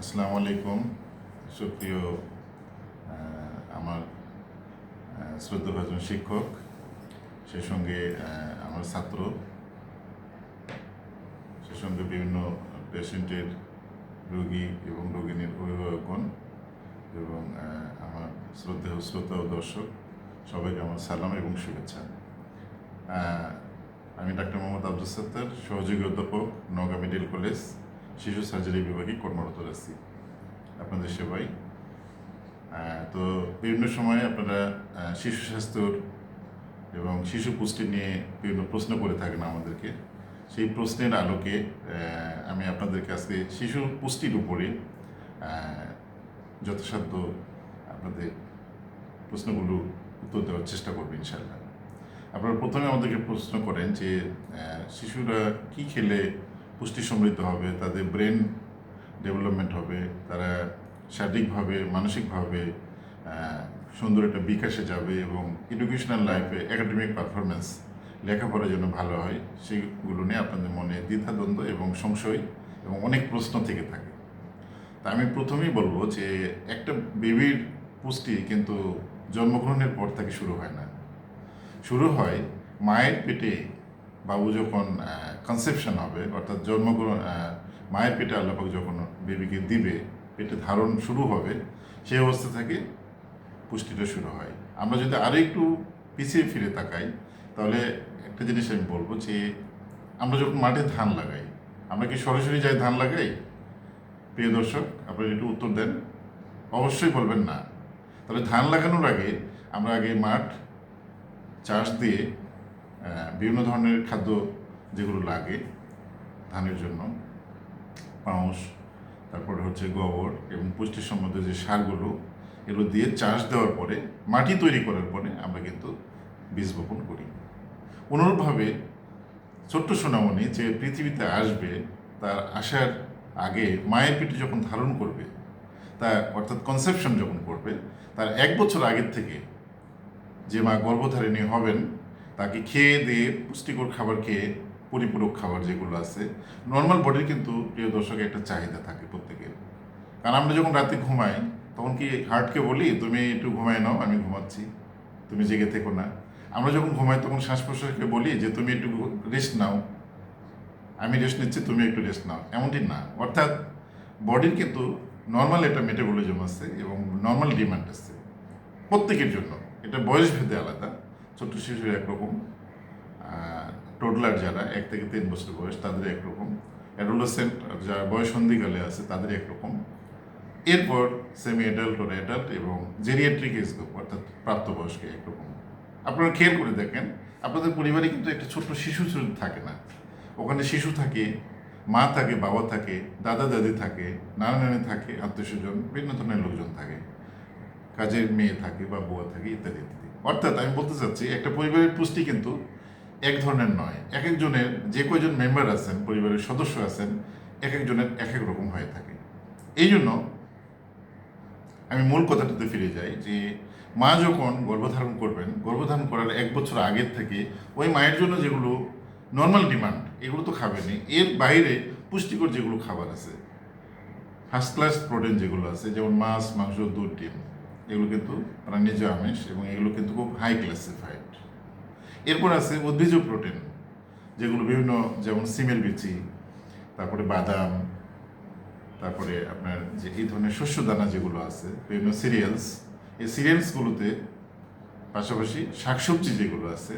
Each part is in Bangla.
আসসালামু আলাইকুম। সুপ্রিয় আমার শ্রদ্ধাভাজন শিক্ষক সেই সঙ্গে আমার ছাত্র, সে সঙ্গে বিভিন্ন পেশেন্টের রোগী এবং রোগিনীর অভিভাবকগণ এবং আমার শ্রদ্ধেয় শ্রোতা ও দর্শক, সবাইকে আমার সালাম এবং শুভেচ্ছা। আমি ডাক্তার মোহাম্মদ আব্দুল সত্তার সহযোগী অধ্যাপক, নওগাঁ মেডিকেল কলেজ শিশু সার্জারি বিভাগে কর্মরত আছি আপনাদের সেবাই তো বিভিন্ন সময়ে আপনারা শিশু স্বাস্থ্যর এবং শিশু পুষ্টি নিয়ে বিভিন্ন প্রশ্ন করে থাকেন আমাদেরকে। সেই প্রশ্নের আলোকে আমি আপনাদেরকে আজকে শিশু পুষ্টির উপরে যথাসাধ্য আপনাদের প্রশ্নগুলো উত্তর দেওয়ার চেষ্টা করব ইনশাল্লাহ আপনারা প্রথমে আমাদেরকে প্রশ্ন করেন যে শিশুরা কি খেলে পুষ্টি সমৃদ্ধ হবে, তাদের ব্রেন ডেভেলপমেন্ট হবে, তারা শারীরিকভাবে, মানসিকভাবে সুন্দর একটা বিকাশে যাবে এবং এডুকেশনাল লাইফে একাডেমিক পারফরমেন্স লেখাপড়ার জন্য ভালো হয়, সেগুলো নিয়ে আপনাদের মনে দ্বিধাদ্বন্দ্ব এবং সংশয় এবং অনেক প্রশ্ন থেকে থাকে। তা আমি প্রথমেই বলব যে একটা বেবির পুষ্টি কিন্তু জন্মগ্রহণের পর থেকে শুরু হয় না। শুরু হয় মায়ের পেটে, বাবু যখন কনসেপশন হবে, অর্থাৎ জন্মগ্রহণ মায়ের পেটে আল্লাপাক যখন বেবিকে দিবে, পেটে ধারণ শুরু হবে, সেই অবস্থা থেকে পুষ্টিটা শুরু হয়। আমরা যদি আরও একটু পিছিয়ে ফিরে তাকাই, তাহলে একটা জিনিস আমি বলব যে, আমরা যখন মাঠে ধান লাগাই, আমরা কি সরাসরি যাই ধান লাগাই? প্রিয় দর্শক, আপনারা একটু উত্তর দেন। অবশ্যই বলবেন না। তাহলে ধান লাগানোর আগে আমরা আগে মাঠ চাষ দিয়ে বিভিন্ন ধরনের খাদ্য যেগুলো লাগে, ধানের জন্য, পাউস, তারপরে হচ্ছে গোবর এবং পুষ্টি সম্বন্ধে যে সারগুলো, এগুলো দিয়ে চাষ দেওয়ার পরে, মাটি তৈরি করার পরে আমরা কিন্তু বীজ বপন করি। অনুরূপভাবে ছোট্ট সোনামণি যে পৃথিবীতে আসবে, তার আসার আগে মায়ের পেটে যখন ধারণ করবে, তা অর্থাৎ কনসেপশন যখন করবে, তার এক বছর আগের থেকে যে মা গর্ভধারিণী হবেন, তাকে খেয়ে দিয়ে পুষ্টিকর খাবার খেয়ে পরিপূরক খাবার যেগুলো আছে নর্মাল বডির কিন্তু প্রিয় দর্শক একটা চাহিদা থাকে প্রত্যেকের। কারণ আমরা যখন রাতে ঘুমাই, তখন কি হার্টকে বলি, তুমি একটু ঘুমাই নাও, আমি ঘুমাচ্ছি। তুমি জেগে থেকো না। আমরা যখন ঘুমাই, তখন শ্বাস প্রশ্বাসকে বলি যে, তুমি একটু রেস্ট নাও। আমি রেস্ট নিচ্ছি, তুমি একটু রেস্ট নাও। এমনটি না। অর্থাৎ বডির কিন্তু নর্মাল একটা মেটাবলিজম আছে এবং নর্মাল ডিমান্ড আছে প্রত্যেকের জন্য। এটা বয়স ভেদে আলাদা। ছোট্ট শিশুর একরকম। টোডলার যারা এক থেকে তিন বছর বয়স, তাদের একরকম। অ্যাডোলেসেন্ট যারা বয়স সন্ধিকালে আছে, তাদের একরকম। এরপর সেমি অ্যাডাল্ট ওর অ্যাডাল্ট এবং জেরিয়াট্রিক এজ গ্রুপ অর্থাৎ প্রাপ্তবয়স্ক একরকম। আপনারা খেয়াল করে দেখেন, আপনাদের পরিবারে কিন্তু একটা ছোট্ট শিশু থাকে না। ওখানে শিশু থাকে, মা থাকে, বাবা থাকে, দাদা, দাদি থাকে, নানা নানি থাকে আত্মীয় স্বজন বিভিন্ন ধরনের লোকজন থাকে। কাজের মেয়ে থাকে বা বুয়া থাকে, ইত্যাদি ইত্যাদি। অর্থাৎ আমি বলতে চাচ্ছি, একটা পরিবারের পুষ্টি কিন্তু এক ধরনের নয়। এক একজনের যে কয়জন মেম্বার আছেন, পরিবারের সদস্য আছেন, এক একজনের এক এক রকম হয়ে থাকে। এই জন্য আমি মূল কথাটাতে ফিরে যাই যে মা যখন গর্ভধারণ করবেন, গর্ভধারণ করার এক বছর আগের থেকে ওই মায়ের জন্য যেগুলো নর্মাল ডিমান্ড এগুলো তো খাবেনি এর বাইরে পুষ্টিকর যেগুলো খাবার আছে ফার্স্ট ক্লাস প্রোটিন যেগুলো আছে, যেমন মাছ, মাংস, দুধ, ডিম, এগুলো কিন্তু প্রাণীজ আমিষ এবং এগুলো কিন্তু খুব হাই ক্লাসিফাইড এরপর আছে উদ্ভিজ প্রোটিন যেগুলো বিভিন্ন, যেমন সিমের বিচি, তারপরে বাদাম, তারপরে আপনার যে এই ধরনের শস্য দানা যেগুলো আছে, বিভিন্ন সিরিয়ালস এই সিরিয়ালসগুলোতে পাশাপাশি শাকসবজি যেগুলো আছে,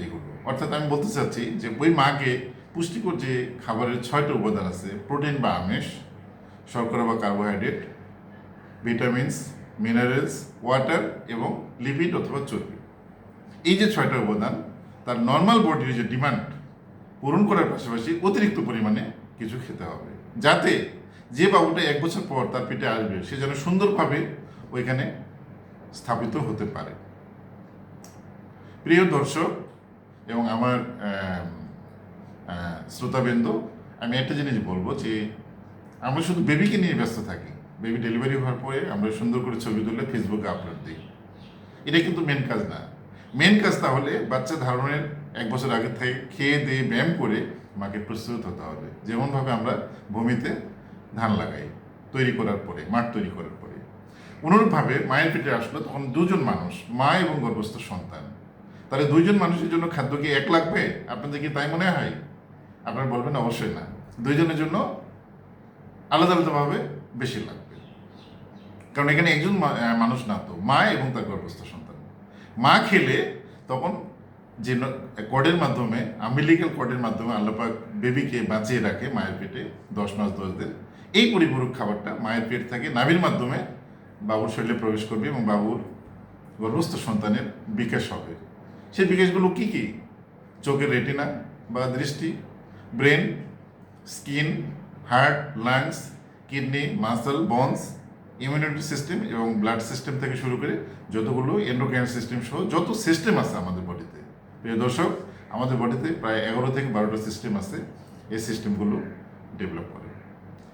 এইগুলো। অর্থাৎ আমি বলতে চাচ্ছি যে ওই মাকে পুষ্টিকর যে খাবারের ছয়টা উপাদান আছে প্রোটিন বা আমিষ, শর্করা বা কার্বোহাইড্রেট ভিটামিনস মিনারেলস ওয়াটার এবং লিপিড অথবা চর্বি। এই যে ছয়টা উপাদান তার নর্মাল বডির যে ডিমান্ড পূরণ করার পাশাপাশি অতিরিক্ত পরিমাণে কিছু খেতে হবে। যাতে যে বাবুটা এক বছর পর তার পেটে আসবে, সে যেন সুন্দরভাবে ওইখানে স্থাপিত হতে পারে। প্রিয় দর্শক এবং আমার শ্রোতাবৃন্দ, আমি একটা জিনিস বলব যে, আমরা শুধু বেবিকে নিয়ে ব্যস্ত থাকি। বেবি ডেলিভারি হওয়ার পরে আমরা সুন্দর করে ছবি তুলে ফেসবুকে আপলোড দিই। এটা কিন্তু মেন কাজ না। মেন কাজ তাহলে বাচ্চা ধারণের এক বছর আগে থেকে খেয়ে দিয়ে ব্যায়াম করে মাকে প্রস্তুত হতে হবে। যেমনভাবে আমরা ভূমিতে ধান লাগাই, তৈরি করার পরে, মাঠ তৈরি করার পরে। অনুরূপভাবে মায়ের পেটে আসলো তখন দুজন মানুষ, মা এবং গর্ভস্থ সন্তান। তাহলে দুইজন মানুষের জন্য খাদ্য কি এক লাগবে? আপনাদের কি তাই মনে হয়? আপনারা বলবেন অবশ্যই না। দুইজনের জন্য আলাদা আলাদাভাবে বেশি লাগবে। কারণ এখানে একজন মানুষ না তো, মা এবং তার গর্ভস্থ সন্তান। মা খেলে তখন যে কর্ডের মাধ্যমে আম্বিলিক্যাল কর্ডের মাধ্যমে আল্লাপাক বেবিকে বাঁচিয়ে রাখে মায়ের পেটে দশ মাস, দশ দিন। এই পরিপূরক খাবারটা মায়ের পেট থেকে নাভির মাধ্যমে বাবুর শরীরে প্রবেশ করবে এবং বাবুর গর্ভস্থ সন্তানের বিকাশ হবে। সেই বিকাশগুলো কি কি? চোখের রেটিনা বা দৃষ্টি brain skin heart lungs kidney muscle bones immunity system এবং ব্লাড সিস্টেম থেকে শুরু করে যতগুলো এন্ডোক্রাইন সিস্টেম সহ যত সিস্টেম আছে আমাদের বডিতে প্রিয় দর্শক, আমাদের বডিতে প্রায় এগারো থেকে বারোটা সিস্টেম আছে। এই সিস্টেমগুলো ডেভেলপ করে।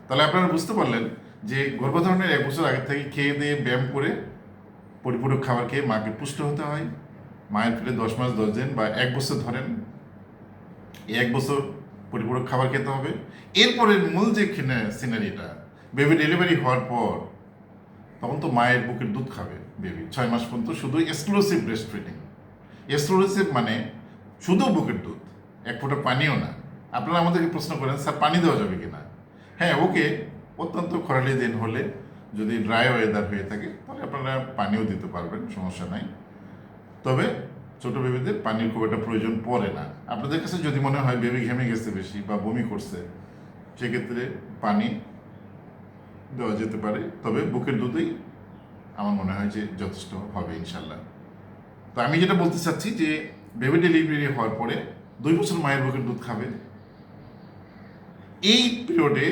তাহলে আপনারা বুঝতে পারলেন যে গর্ভধারণের এক বছর আগে থেকে খেয়ে দিয়ে ব্যায়াম করে পরিপূরক খাবার খেয়ে মাকে পুষ্ট হতে হয়। মায়ের পেটে দশ মাস, দশ দিন বা এক বছর ধরেন এক বছর পরিপূরক খাবার খেতে হবে। এরপরের মূল যে সিনারিটা বেবি ডেলিভারি হওয়ার পর তখন তো মায়ের বুকের দুধ খাবে বেবি ছয় মাস পর্যন্ত শুধু এক্সক্লুসিভ ব্রেস্ট ফিডিং এক্সক্লুসিভ মানে শুধু বুকের দুধ, এক ফোঁটা পানিও না। আপনারা আমাদেরকে প্রশ্ন করেন, স্যার, পানি দেওয়া যাবে কি না হ্যাঁ ওকে। অত্যন্ত খরালি দিন হলে যদি ড্রাই ওয়েদার হয়ে থাকে, তাহলে আপনারা পানিও দিতে পারবেন, সমস্যা নাই। তবে ছোটো বেবিদের পানির খুব একটা প্রয়োজন পড়ে না। আপনাদের কাছে যদি মনে হয় বেবি ঘেমে গেছে বেশি বা বমি করছে, সেক্ষেত্রে পানি দেওয়া যেতে পারে। তবে বুকের দুধেই আমার মনে হয় যে যথেষ্ট হবে ইনশাল্লাহ তো আমি যেটা বলতে চাচ্ছি যে বেবি ডেলিভারি হওয়ার পরে দুই বছর মায়ের বুকের দুধ খাবে। এই পিরিয়ডে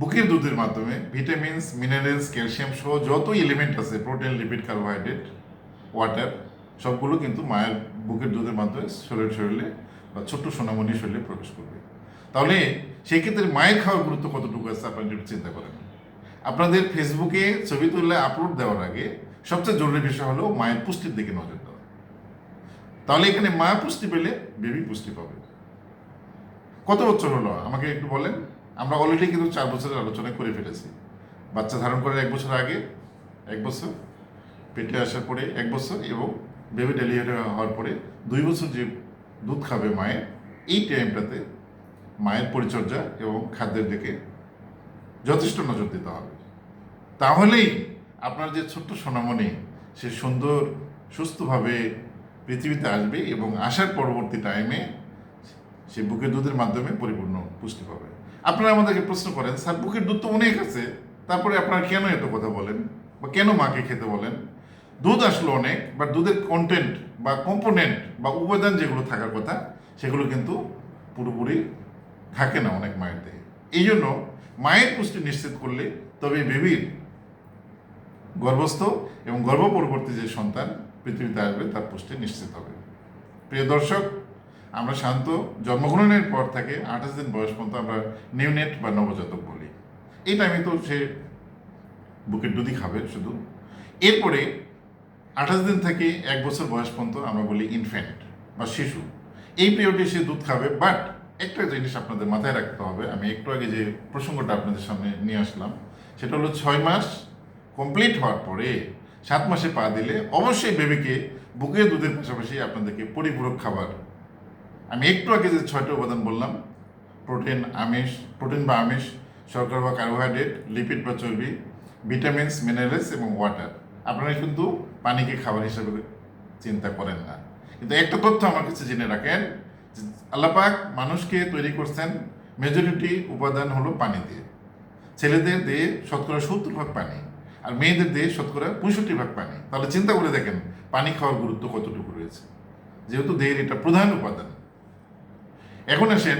বুকের দুধের মাধ্যমে ভিটামিনস মিনারেলস ক্যালসিয়াম সহ যত এলিমেন্ট আছে প্রোটিন লিপিড কার্বোহাইড্রেট ওয়াটার সবগুলো কিন্তু মায়ের বুকের দুধের মাধ্যমে শরীর শরীরে বা ছোট্ট সোনামণির শরীরে প্রবেশ করবে। তাহলে সেই ক্ষেত্রে মায়ের খাওয়ার গুরুত্ব কতটুকু আছে আপনারা একটু চিন্তা করেন। আপনাদের ফেসবুকে ছবি তুললে আপলোড দেওয়ার আগে সবচেয়ে জরুরি বিষয় হলো মায়ের পুষ্টির দিকে নজর দেওয়া। তাহলে এখানে মা পুষ্টি পেলে বেবি পুষ্টি পাবে। কত বছর হলো? আমাকে একটু বলেন। আমরা অলরেডি কিন্তু চার বছরের আলোচনা করে ফেলেছি। বাচ্চা ধারণ করার এক বছর আগে, এক বছর, পেটে আসার পরে এক বছর এবং বেবি ডেলিভারি হওয়ার পরে দুই বছর যে দুধ খাবে মায়ের, এই টাইমটাতে মায়ের পরিচর্যা এবং খাদ্যের দিকে যথেষ্ট নজর দিতে হবে। তাহলেই আপনার যে ছোট্ট সোনামণি, সে সুন্দর, সুস্থভাবে পৃথিবীতে আসবে এবং আসার পরবর্তী টাইমে সে বুকের দুধের মাধ্যমে পরিপূর্ণ পুষ্টি পাবে। আপনারা আমাদেরকে প্রশ্ন করেন, স্যার, বুকের দুধ তো অনেক আছে। তারপরে আপনারা কেন এত কথা বলেন? বা কেন মাকে খেতে বলেন? দুধ আসলো অনেক বা দুধের কন্টেন্ট বা কম্পোনেন্ট বা উপাদান যেগুলো থাকার কথা, সেগুলো কিন্তু পুরোপুরি থাকে না অনেক মায়ের দেহে। এই জন্য মায়ের পুষ্টি নিশ্চিত করলে তবে বেবির গর্ভস্থ এবং গর্ভ পরবর্তী যে সন্তান পৃথিবীতে আসবে, তার পুষ্টি নিশ্চিত হবে। প্রিয় দর্শক, আমরা শান্ত জন্মগ্রহণের পর থেকে আঠাশ দিন বয়স পর্যন্ত আমরা নিউনেট বা নবজাতক বলি। এই টাইমে তো সে বুকের দুধই খাবে শুধু। এরপরে আঠাশ দিন থেকে এক বছর বয়স পর্যন্ত আমরা বলি ইনফ্যান্ট বা শিশু। এই পিরিয়ডে সে দুধ খাবে বাট একটা জিনিস আপনাদের মাথায় রাখতে হবে। আমি একটু আগে যে প্রসঙ্গটা আপনাদের সামনে নিয়ে আসলাম, সেটা হলো ছয় মাস কমপ্লিট হওয়ার পরে সাত মাসে পা দিলে অবশ্যই বেবিকে বুকে দুধের পাশাপাশি আপনাদেরকে পরিপূরক খাবার। আমি একটু আগে যে ছয়টা উপাদান বললাম প্রোটিন আমিষ প্রোটিন বা আমিষ, শর্করা বা কার্বোহাইড্রেট লিপিড বা চর্বি ভিটামিনস মিনারেলস এবং ওয়াটার আপনারা কিন্তু পানিকে খাবার হিসেবে চিন্তা করেন না। কিন্তু একটা তথ্য আমার কাছে জেনে রাখেন আল্লাপাক মানুষকে তৈরি করছেন মেজরিটি উপাদান হলো পানি দিয়ে। ছেলেদের দেহে শতকরা সত্তর ভাগ পানি আর মেয়েদের দেহে শতকরা পঁয়ষট্টি ভাগ পানি। তাহলে চিন্তা করে দেখেন, পানি খাওয়ার গুরুত্ব কতটুকু রয়েছে? যেহেতু দেহের এটা প্রধান উপাদান। এখন আসেন,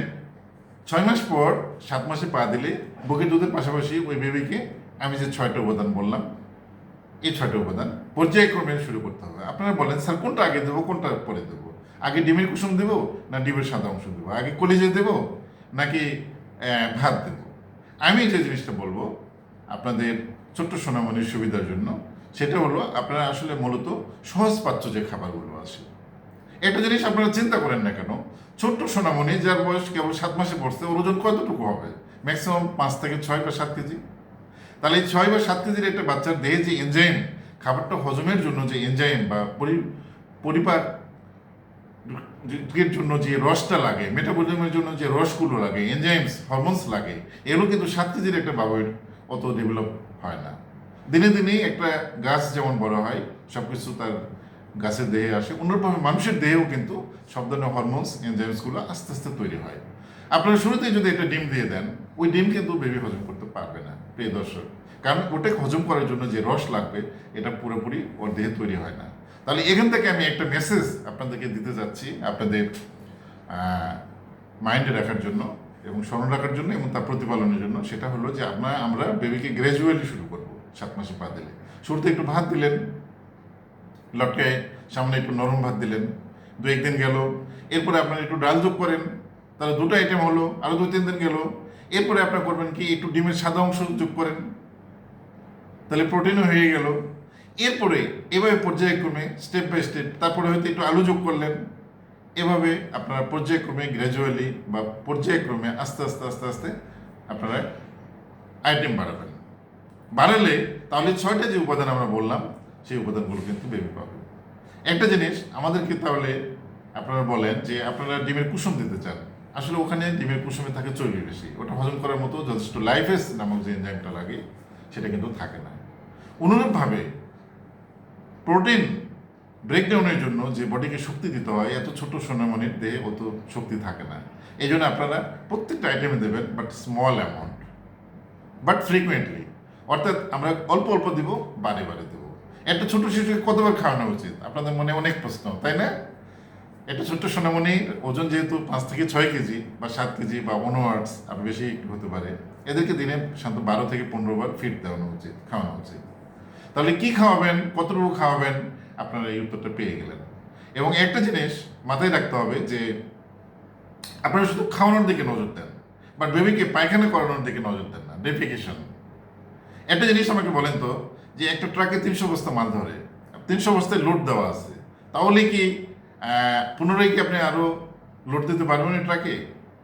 ছয় মাস পর সাত মাসে পা দিলে বুকের দুধের পাশাপাশি ওই বেবিকে আমি যে ছয়টা উপাদান বললাম, এই ছয়টা উপাদান পর্যায়ক্রমে শুরু করতে হবে। আপনারা বলেন, স্যার, কোনটা আগে দেবো, কোনটা পরে দেবো? আগে ডিমের কুসুম দেবো না ডিমের সাদা অংশ দেবো? আগে কলিজে দেবো নাকি ভাত দেবো? আমি যে জিনিসটা বলব আপনাদের ছোট্ট সোনামণির সুবিধার জন্য, সেটা হলো আপনারা আসলে মূলত সহজ পাচ্য যে খাবারগুলো আছে। একটা জিনিস আপনারা চিন্তা করেন না কেন, ছোট্ট সোনামণি যার বয়স কেবল সাত মাসে পড়ছে, ওর ওজন কতটুকু হবে? ম্যাক্সিমাম পাঁচ থেকে ছয় বা সাত কেজি। তাহলে এই ছয় বা সাত কেজির একটা বাচ্চার দেহে যে এনজাইম খাবারটা হজমের জন্য যে এনজাইম বা পরি, পরিপাক এর জন্য যে রসটা লাগে মেটাবলিজমের জন্য যে রসগুলো লাগে এনজাইমস হরমোনস লাগে, এগুলো কিন্তু সাত একটা বাবুর অত ডেভেলপ হয় না। দিনে দিনে একটা গাছ যেমন বড় হয় সব কিছু তার গাছের দেহে আসে অন্যভাবে মানুষের দেহেও কিন্তু সব ধরনের হরমোনস এনজাইমসগুলো আস্তে আস্তে তৈরি হয়। আপনারা শুরুতেই যদি একটা ডিম দিয়ে দেন, ওই ডিম কিন্তু বেবি হজম করতে পারবে না, প্রিয় দর্শক। কারণ ওটাকে হজম করার জন্য যে রস লাগবে, এটা পুরোপুরি ওর দেহে তৈরি হয় না। তাহলে এখান থেকে আমি একটা মেসেজ আপনাদেরকে দিতে যাচ্ছি, আপনাদের মাইন্ডে রাখার জন্য এবং স্মরণ রাখার জন্য এবং তার প্রতিপালনের জন্য। সেটা হলো যে আপনার, আমরা বেবিকে গ্র্যাজুয়ালি শুরু করব সাত মাসে পা দিলে। শুরুতে একটু ভাত দিলেন লটকে সামনে একটু নরম ভাত দিলেন, দু একদিন গেল, এরপরে আপনার একটু ডাল যোগ করেন, তাহলে দুটো আইটেম হলো আরও দু তিন দিন গেল, এরপরে আপনার করবেন কি, একটু ডিমের সাদা অংশ যোগ করেন, তাহলে প্রোটিনও হয়ে গেল। এরপরে, এভাবে পর্যায়ক্রমে স্টেপ বাই স্টেপ তারপরে হয়তো একটু আলু যোগ করলেন, এভাবে আপনারা পর্যায়ক্রমে গ্র্যাজুয়ালি বা পর্যায়ক্রমে আস্তে আস্তে আস্তে আস্তে আপনারা আইটেম বাড়াবেন। বাড়ালে তাহলে ছয়টা যে উপাদান আমরা বললাম, সেই উপাদানগুলো কিন্তু বেবি পাবে। একটা জিনিস, আমাদেরকে তাহলে আপনারা বলেন যে আপনারা ডিমের কুসুম দিতে চান। আসলে ওখানে ডিমের কুসুমে থাকে চর্বি বেশি। ওটা হজম করার মতো যথেষ্ট লাইফেস নামক যে এনজাইমটা লাগে, সেটা কিন্তু থাকে না। অনুরূপভাবে প্রোটিন ব্রেকডাউনের জন্য যে বডিকে শক্তি দিতে হয়, এত ছোট সোনামণির দেহে অত শক্তি থাকে না। এই জন্য আপনারা প্রত্যেকটা আইটেমে দেবেন but small amount but frequently অর্থাৎ আমরা অল্প অল্প দিব, বারে বারে দেবো। একটা ছোট শিশুকে কতবার খাওয়ানো উচিত? আপনাদের মনে অনেক প্রশ্ন, তাই না? একটা ছোট্ট সোনামণির ওজন যেহেতু পাঁচ থেকে ছয় কেজি বা সাত কেজি বা ওয়ার্ডস আর বেশি হতে পারে, এদেরকে দিনে সাধারণত বারো থেকে পনেরো বার ফিট দেওয়ানো উচিত, খাওয়ানো উচিত। তাহলে কি খাওয়াবেন? কতটুকু খাওয়াবেন? আপনারা এই উত্তরটা পেয়ে গেলেন। এবং একটা জিনিস মাথায় রাখতে হবে যে, আপনারা শুধু খাওয়ানোর দিকে নজর দেন বাট বেবিকে পায়খানা করানোর দিকে নজর দেন না ডেফিকেশন একটা জিনিস আমাকে বলেন তো, যে একটা ট্রাকে তিনশো বস্তা মাল ধরে, তিনশো বস্তায় লোড দেওয়া আছে, তাহলে কি পুনরায় কি আপনি আরও লোড দিতে পারবেন ট্রাকে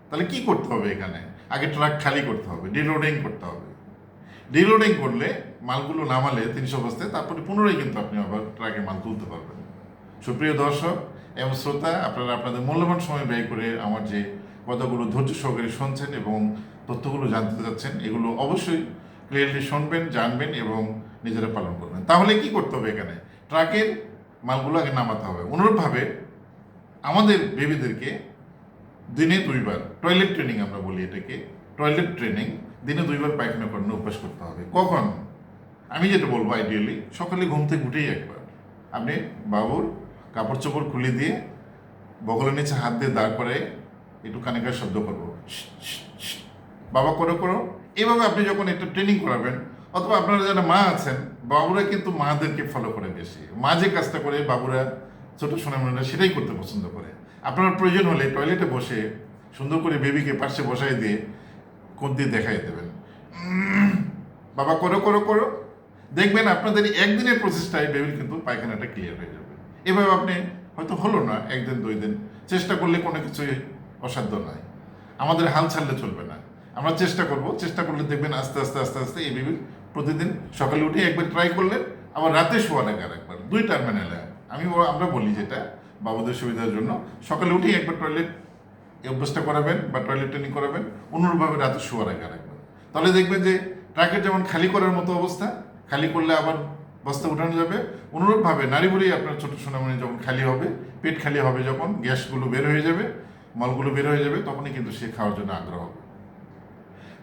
তাহলে কি করতে হবে এখানে? আগে ট্রাক খালি করতে হবে ডিলোডিং করতে হবে। ডিলোডিং করলে মালগুলো নামালে তিনশো বস্তায়, তারপরে পুনরায় কিন্তু আপনি আবার ট্রাকে মাল তুলতে পারবেন। সুপ্রিয় দর্শক এবং শ্রোতা, আপনারা আপনাদের মূল্যবান সময় ব্যয় করে আমার যে কথাগুলো ধৈর্য সহকারে শুনছেন এবং তথ্যগুলো জানতে চাচ্ছেন, এগুলো অবশ্যই ক্লিয়ারলি শুনবেন, জানবেন এবং নিজেরা পালন করবেন। তাহলে কি করতে হবে এখানে? ট্রাকের মালগুলো আগে নামাতে হবে। অনুরূপভাবে আমাদের বেবিদেরকে দিনে দুইবার টয়লেট ট্রেনিং আমরা বলি এটাকে। টয়লেট ট্রেনিং দিনে দুইবার পায়খানা করানোর অভ্যাস করতে হবে। কখন? আমি যেটা বলব আইডিয়ালি সকালে ঘুম থেকে উঠেই একবার। আপনি বাবুর কাপড় চোপড় খুলে দিয়ে বগলের নিচে হাত দিয়ে দাঁড় করে একটু কানেকার শব্দ করব। বাবা, করো করো। এভাবে আপনি যখন একটা ট্রেনিং করাবেন, অথবা আপনারা যারা মা আছেন, বাবুরা কিন্তু মাদেরকে ফলো করে বেশি। মা যে কাজটা করে, বাবুরা ছোট সোনামণিরা সেটাই করতে পছন্দ করে। আপনার প্রয়োজন হলে টয়লেটে বসে, সুন্দর করে বেবিকে পাশে বসাই দিয়ে কোন দিয়ে দেখাই দেবেন। বাবা, করো করো করো। দেখবেন আপনাদের একদিনের প্রচেষ্টায় বেবির কিন্তু পায়খানাটা ক্লিয়ার হয়ে যাবে। এভাবে আপনি হয়তো হলো না একদিন, দুই দিন। চেষ্টা করলে কোনো কিছুই অসাধ্য নয়। আমাদের হাল ছাড়লে চলবে না। আমরা চেষ্টা করব, চেষ্টা করলে দেখবেন আস্তে আস্তে আস্তে আস্তে এই বেবির প্রতিদিন সকালে উঠে একবার ট্রাই করলেন আবার রাতে শোয়ার আগে একবার দুই টার্মিনালে আমি আমরা বলি যেটা বাবুদের সুবিধার জন্য। সকালে উঠেই একবার টয়লেট অভ্যাসটা করাবেন বা টয়লেট ট্রেনিং করাবেন, অনুরূপভাবে রাতে শোয়ার আগে রাখবেন তাহলে দেখবেন যে ট্রাকের যেমন খালি করার মতো অবস্থা, খালি করলে আবার বস্তা উঠানো যাবে। অনুরূপভাবে নারী বুড়ি আপনার ছোট সোনামণি যখন খালি হবে, পেট খালি হবে যখন গ্যাসগুলো বের হয়ে যাবে, মলগুলো বের হয়ে যাবে, তখনই কিন্তু সে খাওয়ার জন্য আগ্রহ হবে।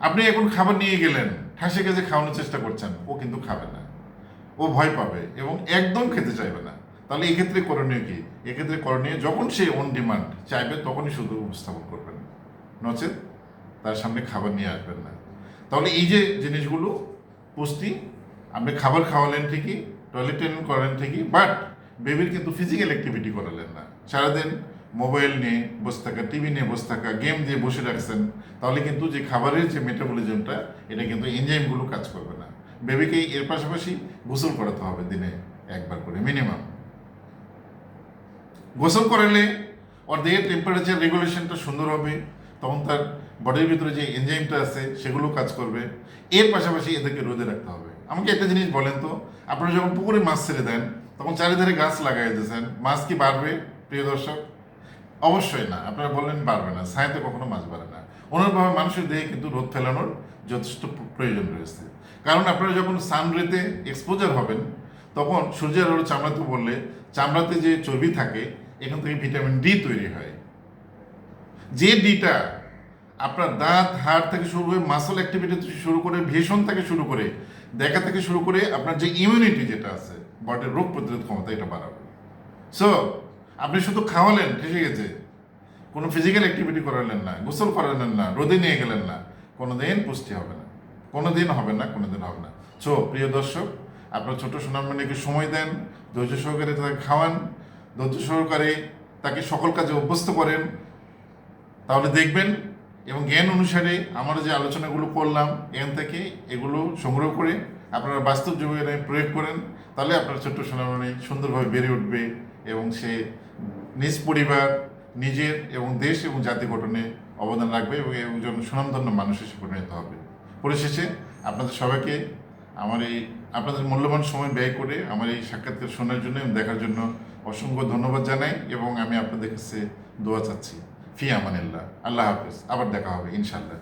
আপনি এখন খাবার নিয়ে গেলেন, ঠাসে গেছে খাওয়ানোর চেষ্টা করছেন, ও কিন্তু খাবে না। ও ভয় পাবে এবং একদম খেতে চাইবে না। তাহলে এক্ষেত্রে করণীয় কি? এক্ষেত্রে করণীয় যখন সে অন ডিমান্ড চাইবে, তখনই শুধু উপস্থাপন করবেন। নচেত তার সামনে খাবার নিয়ে আসবেন না। তাহলে এই যে জিনিসগুলো, পুষ্টি, আপনি খাবার খাওয়ালেন ঠিকই টয়লেট ট্রেনিং করালেন ঠিকই বাট বেবির কিন্তু ফিজিক্যাল অ্যাক্টিভিটি করালেন না। সারাদিন মোবাইল নিয়ে বসে থাকা টিভি নিয়ে বসে থাকা গেম দিয়ে বসে রাখছেন, তাহলে কিন্তু যে খাবারের যে মেটাবলিজমটা এটা কিন্তু এনজাইমগুলো কাজ করবে না। বেবিকে এর পাশাপাশি গোসল করাতে হবে দিনে একবার করে মিনিমাম গোসল করালে ওর দেহের টেম্পারেচার রেগুলেশনটা সুন্দর হবে, তখন তার বডির ভিতরে যে এনজাইমটা আছে, সেগুলো কাজ করবে। এর পাশাপাশি এদেরকে রোদে রাখতে হবে। আমাকে একটা জিনিস বলেন তো, আপনারা যখন পুকুরে মাছ ছেড়ে দেন, তখন চারিধারে গাছ লাগাই দিয়েছেন, মাছ কি বাড়বে, প্রিয় দর্শক? অবশ্যই না, আপনারা বললেন বাড়বে না, ছায়াতে কখনো মাছ বাড়ে না। অনুরূপভাবে মানুষের দেহে কিন্তু রোদ ফেলানোর যথেষ্ট প্রয়োজন রয়েছে। কারণ আপনারা যখন সানরেতে এক্সপোজার হবেন, তখন সূর্যের আলো চামড়াতে বললে, চামড়াতে যে চর্বি থাকে এখান থেকে ভিটামিন ডি তৈরি হয়। যে ডিটা আপনার দাঁত, হাড় থেকে শুরু করে মাসল অ্যাক্টিভিটি থেকে শুরু করে ভীষণ থেকে শুরু করে দেখা থেকে শুরু করে আপনার যে ইমিউনিটি যেটা আছে বডির রোগ প্রতিরোধ ক্ষমতা এটা বাড়াবে। সো আপনি শুধু খাওয়ালেন, ঠিক গেছে কোনো ফিজিক্যাল অ্যাক্টিভিটি করালেন না, গোসল করালেন না, রোদে নিয়ে গেলেন না কোনো দিন পুষ্টি হবে না কোনো দিন হবে না কোনো দিন হবে না। সো প্রিয় দর্শক, আপনার ছোট সোনামণিকে সময় দেন, ধৈর্য সহকারে তাকে খাওয়ান ধৈর্য সহকারে তাকে সকল কাজে অভ্যস্ত করেন। তাহলে দেখবেন এবং জ্ঞান অনুসারে আমরা যে আলোচনাগুলো করলাম জ্ঞান থেকে এগুলো সংগ্রহ করে আপনারা বাস্তব জীবনে প্রয়োগ করেন, তাহলে আপনার ছোট্ট সোনামণি সুন্দরভাবে বেড়ে উঠবে এবং সে নিজ পরিবার, নিজের এবং দেশ এবং জাতি গঠনে অবদান রাখবে এবং একজন সুনামধন্য মানুষ হিসেবে পরিণত হবে। পরিশেষে আপনাদের সবাইকে আমার এই আপনাদের মূল্যবান সময় ব্যয় করে আমার এই সাক্ষাৎকার শোনার জন্য এবং দেখার জন্য অসংখ্য ধন্যবাদ জানাই এবং আমি আপনাদের কাছে দোয়া চাচ্ছি। ফি আমানিল্লাহ। আল্লাহ হাফিজ। আবার দেখা হবে ইনশাল্লাহ